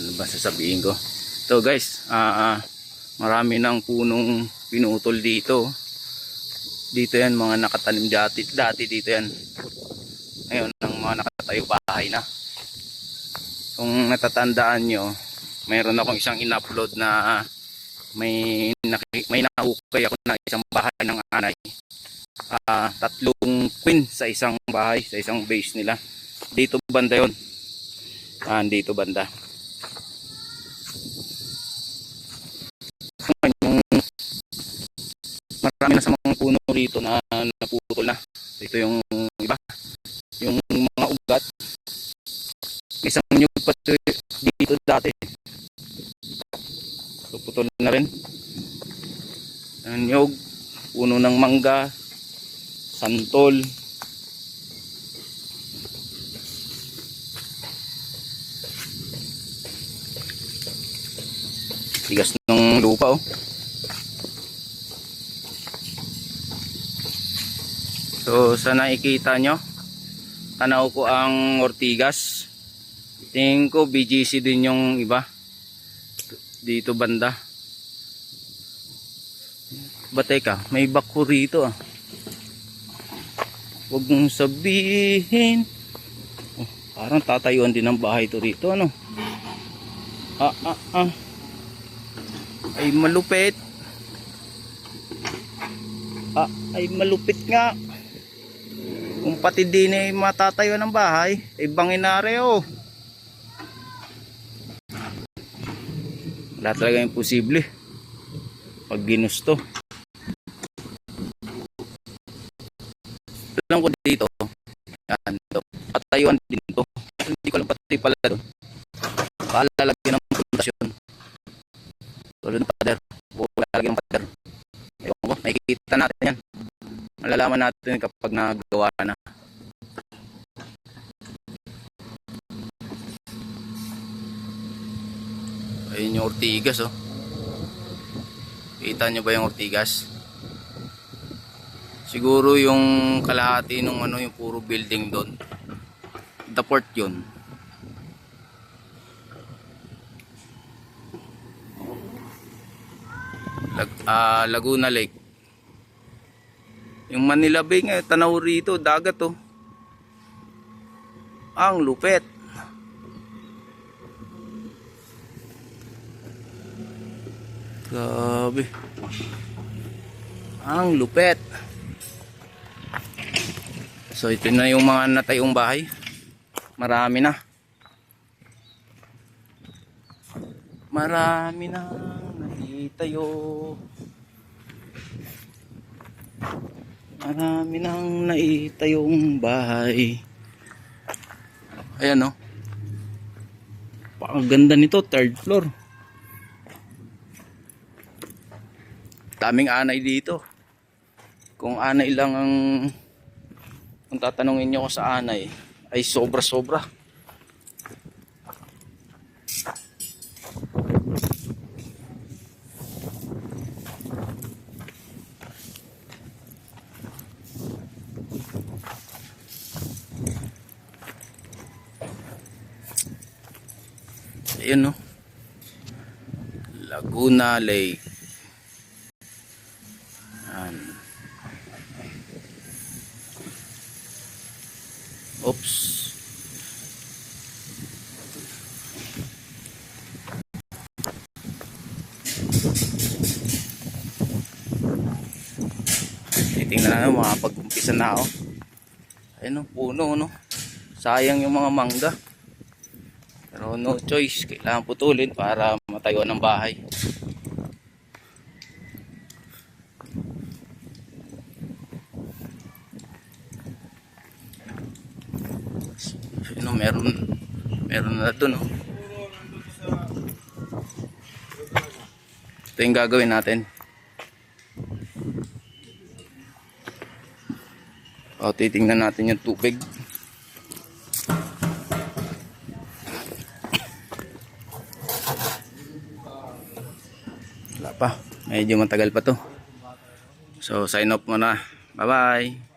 ano ba sasabihin ko? Ito guys ah ah, marami ng punong pinutol dito. Dito yan mga nakatanim dati dati dito yan. Ngayon ang mga nakatayo bahay na. Kung natatandaan nyo mayroon akong isang in-upload na may naki, may naukay ako na isang bahay ng anay Ah, tatlong queen sa isang bahay sa isang base nila. Dito banda yon ah, dito banda. Marami na sa mga puno rito na naputol na. Ito yung iba. Yung mga ugat. May isang nyug pa to- dito dati putol na rin ang nyug puno ng mangga santol tigas ng lupa oh So sa nakikita nyo, tanaw ko ang Ortigas. Tingin ko BGC din yung iba. Dito banda. Ba teka, may bako rito ah. Huwag mong sabihin. Oh, parang tatayuan din ng bahay to rito ano. Ah ah ah. Ay malupit. Ah, ay malupit nga. Kung pati din ay matatayo ng bahay, ay banginare oh. Wala talaga imposible. Pag ginusto. Alam ko dito, yan, to. patayuan din to. Hindi ko alam pati pala doon. Palalagyan ng pundasyon. Tulad ng pader. Palalagyan ng pader. Ewan ko, nakikita natin yan malalaman natin kapag nagawa na. Ayun yung ortigas oh. Kita nyo ba yung ortigas? Siguro yung kalahati nung ano yung puro building doon. The port yun. Lag, ah, Laguna Lake. Yung Manila Bay nga, tanaw rito, dagat oh. Ang lupet. Grabe. Ang lupet. So ito na yung mga natayong bahay. Marami na. Marami na naitayo. Marami nang naitayong bahay. Ayan oh. Pakaganda nito, third floor. Daming anay dito. Kung anay lang ang kung tatanungin niyo ko sa anay, ay sobra-sobra. Ayun no. Laguna Lake. Titingnan na mga pag-umpisa na ako. Ayun no, puno no. Sayang yung mga mangga. Pero no choice, kailangan putulin para matayo ng bahay. Ano, meron meron na doon, oh. Ito yung gagawin natin. O, titingnan natin yung tubig. Wala pa. Medyo matagal pa to. So sign off muna. Bye bye.